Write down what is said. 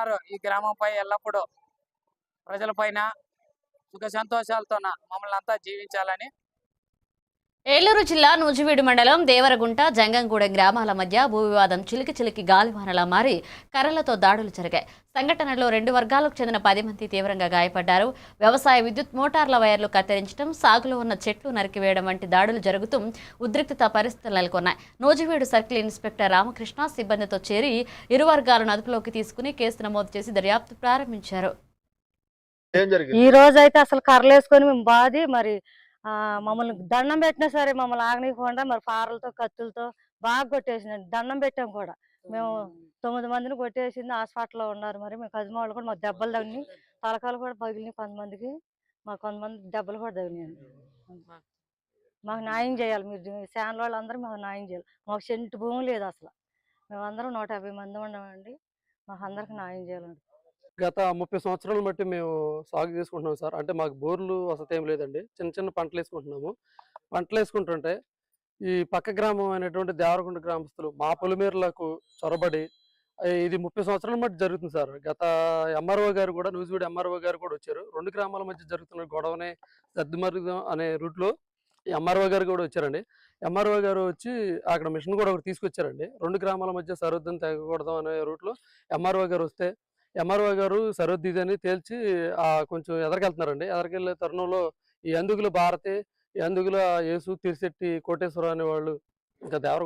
గారు ఈ గ్రామంపై ఎల్లప్పుడూ ప్రజలపైన సుఖ సంతోషాలతో మమ్మల్ని అంతా జీవించాలని ఏలూరు జిల్లా నూజివీడు మండలం దేవరగుంట జంగంగూడెం గ్రామాల మధ్య భూ వివాదం చిలికి చిలికి గాలివానలా మారి కర్రలతో దాడులు జరిగాయి. సంఘటనలో రెండు వర్గాలకు చెందిన పది మంది తీవ్రంగా గాయపడ్డారు. వ్యవసాయ విద్యుత్ మోటార్ల వైర్లు కత్తిరించడం సాగులో ఉన్న చెట్లు నరికివేయడం వంటి దాడులు జరుగుతూ ఉద్రిక్తత పరిస్థితులు నెలకొన్నాయి. నూజివీడు సర్కిల్ ఇన్స్పెక్టర్ రామకృష్ణ సిబ్బందితో చేరి ఇరు వర్గాలను అదుపులోకి తీసుకుని కేసు నమోదు చేసి దర్యాప్తు ప్రారంభించారు. ఏం జరిగింది? ఈ రోజు అయితే అసలు కర్రలేసుకొని మేము బాది మరి మమ్మల్ని దండం పెట్టినా సరే మమ్మల్ని ఆగనీయకుండా మరి పారలతో కత్తులతో బాగా కొట్టేసిందండి. దండం పెట్టాం కూడా. మేము తొమ్మిది మందిని కొట్టేసింది హాస్పిటల్లో ఉన్నారు మరి. మేము కదిమ వాళ్ళు కూడా మాకు దెబ్బలు తగిలినాయి. తలకాలు కూడా పగిలినాయి కొంతమందికి. మాకు కొంతమంది దెబ్బలు కూడా తగిలినాయండి. మాకు న్యాయం చేయాలి. మీరు శాన్ వాళ్ళందరూ మాకు న్యాయం చేయాలి. మాకు సెంటు భూమి లేదు అసలు. మేమందరం నూట యాభై మంది ఉన్నామండి. మాకు అందరికి న్యాయం చేయాలండి. గత ముప్పై సంవత్సరాలు బట్టి మేము సాగు చేసుకుంటున్నాం సార్. అంటే మాకు బోర్లు వసతి ఏం లేదండి. చిన్న చిన్న పంటలు వేసుకుంటున్నాము. పంటలు వేసుకుంటుంటే ఈ పక్క గ్రామం అనేటువంటి దేవరకుండ గ్రామస్తులు మా పొలిమేరలకు చొరబడి ఇది ముప్పై సంవత్సరాల మట్టి జరుగుతుంది సార్. గత ఎంఆర్ఓ గారు కూడా న్యూజివీడ్ ఎంఆర్ఓ గారు కూడా వచ్చారు. రెండు గ్రామాల మధ్య జరుగుతున్న గొడవనే సర్దుమరుగుదం అనే రూట్లో ఎంఆర్ఓ గారు కూడా వచ్చారండి. ఎంఆర్ఓ గారు వచ్చి అక్కడ మిషన్ కూడా ఒకటి తీసుకొచ్చారండి. రెండు గ్రామాల మధ్య సరిహద్దును తెగకూడదు అనే రూట్లో ఎంఆర్ఓ గారు వస్తే ఎంఆర్ఓ గారు సరిహద్దు అని తేల్చి ఆ కొంచెం ఎదరికెళ్తున్నారండి. ఎదరికెళ్ళే తరుణంలో ఈ అందుగుల భారతి ఈ యేసు తిరిశెట్టి కోటేశ్వర అనే వాళ్ళు ఇంకా దేవర